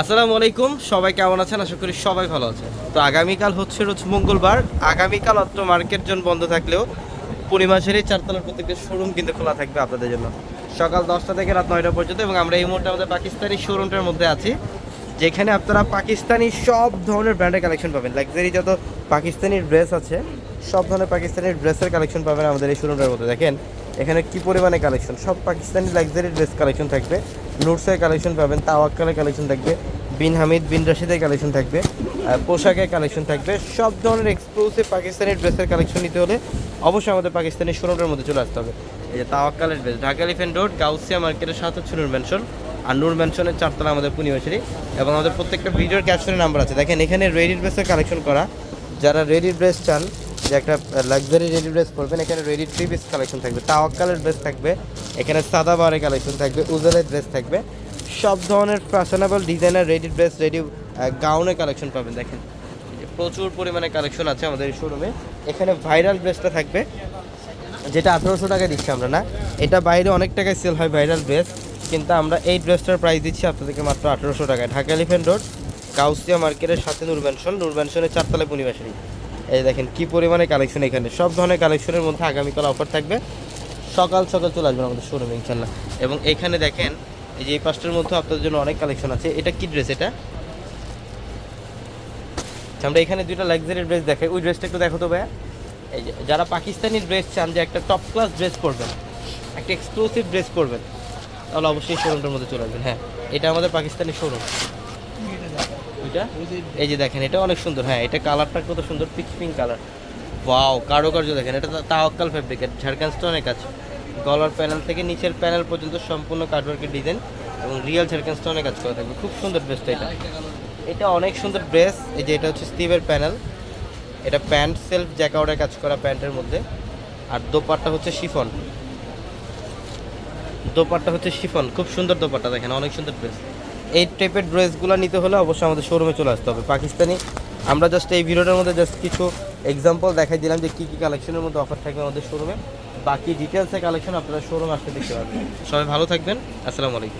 আসসালামু আলাইকুম, সবাই কেমন আছেন? আশা করি সবাই ভালো আছে তো আগামীকাল হচ্ছে রোজ মঙ্গলবার। আগামীকাল অত্র মার্কেট জোন বন্ধ থাকলেও পূর্ণিমাসের এই চারতলার প্রত্যেকটা শোরুম কিন্তু খোলা থাকবে আপনাদের জন্য। সকাল দশটা থেকে রাত নয়টা পর্যন্ত এবং আমরা এই মুহূর্তে আমাদের পাকিস্তানি শোরুমটার মধ্যে আছি, যেখানে আপনারা পাকিস্তানি সব ধরনের ব্র্যান্ডের কালেকশন পাবেন। লাক্সারি যত পাকিস্তানি ড্রেস আছে, সব ধরনের পাকিস্তানি ড্রেসের কালেকশন পাবেন আমাদের এই শোরুমটার মধ্যে। দেখেন, এখানে কি পরিমাণে কালেকশন সব পাকিস্তানি লাক্সারি ড্রেস কালেকশন থাকবে। নুটসের কালেকশন পাবেন, তাওয়াক্কালের কালেকশন থাকবে, বিন হামিদ, বিন রশিদের কালেকশন থাকবে পোশাকের কালেকশন থাকবে। সব ধরনের এক্সক্লুসিভ পাকিস্তানি ড্রেসের কালেকশন নিতে হলে অবশ্যই আমাদের পাকিস্তানি শোরুমের মধ্যে চলে আসতে হবে। এই যে তাওয়াক্কালের dress Dhaka Elephant Road Gausia মার্কেটের সাথে হচ্ছে নূর ম্যানশন আর নূর ম্যানশনের চারতলা আমাদের পূর্ণিমাশারি এবং আমাদের প্রত্যেকটা ভিডিওর ক্যাপশনের নাম্বার আছে। দেখেন, এখানে রেডি ড্রেসের কালেকশন করা। যারা রেডি ড্রেস চান যে একটা লাক্সারি রেডি ড্রেস পরবেন, এখানে রেডি থ্রি পিস কালেকশন থাকবে। তাওয়াক্কালের ড্রেস থাকবে, এখানে সাদা বারের কালেকশন থাকবে উজালের ড্রেস থাকবে। সব ধরনের fashionable designer ready dress ready গাউনের collection পাবেন, দেখেন। প্রচুর পরিমাণে কালেকশন আছে আমাদের শোরুমে এখানে ভাইরাল ড্রেসটা থাকবে, যেটা আঠারোশো টাকায় দিচ্ছি আমরা না। এটা বাইরে অনেক টাকায় সেল হয় ভাইরাল ড্রেস কিন্তু আমরা এই ড্রেসটার প্রাইস দিচ্ছি আপনাদেরকে মাত্র আঠারোশো টাকায়। ঢাকা এলিফেন্ট রোড কাউসিয়া মার্কেটের সাথে নূর ম্যানশন নূর ম্যানশনের চারতলা পরিবেশারি এই দেখেন কি পরিমাণে কালেকশন এখানে। সব ধরনের কালেকশনের মধ্যে আগামীকাল অফার থাকবে। সকাল সকাল চলে আসবেন আমাদের শোরুমে ইনশাল্লাহ এবং এখানে দেখেন এই যে এই পাঁচটার মধ্যে আপনাদের জন্য অনেক কালেকশন আছে। এটা কি ড্রেস এটা? আচ্ছা, আমরা এখানে দুইটা লাক্সারি ড্রেস দেখাই। ওই ড্রেসটা একটু দেখো তো ভাইয়া। এই যে যারা পাকিস্তানি ড্রেস চান যে একটা টপ ক্লাস ড্রেস পরবেন একটা এক্সক্লুসিভ ড্রেস পরবেন তাহলে অবশ্যই শোরুমটার মধ্যে চলে আসবেন। হ্যাঁ এটা আমাদের পাকিস্তানি শোরুম এটা? এই যে দেখেন, এটা অনেক সুন্দর। হ্যাঁ এটা কালারটা কত সুন্দর, পিচ পিঙ্ক কালার। ওয়াও, কারুকার্য দেখেন, এটা তাওয়াক্কাল ফেব্রিকের ঝাড়খান স্টোনের কাছে গলার প্যানেল থেকে নিচের প্যানেল পর্যন্ত সম্পূর্ণ কার্ডওয়ার্কের ডিজাইন এবং রিয়েল ঝাড়খান স্টোনের কাজ করা থাকবে। খুব সুন্দর ড্রেসটা এটা। এটা অনেক সুন্দর ড্রেস এই যে এটা হচ্ছে স্টিভের প্যানেল এটা প্যান্ট সেলফ জ্যাকাউটের কাজ করা প্যান্টের মধ্যে। আর দোপাট্টা হচ্ছে শিফন দোপাট্টা হচ্ছে শিফন খুব সুন্দর দোপাট্টা দেখেন, অনেক সুন্দর ড্রেস এই টাইপের ড্রেসগুলো নিতে হলে অবশ্যই আমাদের শোরুমে চলে আসতে হবে। পাকিস্তানি, আমরা জাস্ট এই ভিডিওটার মধ্যে জাস্ট কিছু এক্সাম্পল দেখাই দিলাম যে কী কী কালেকশনের মধ্যে অফার থাকবে আমাদের শোরুমে বাকি ডিটেলসে কালেকশন আপনারা শোরুম আসতে দেখতে পারবেন। সবাই ভালো থাকবেন, আসসালামু আলাইকুম।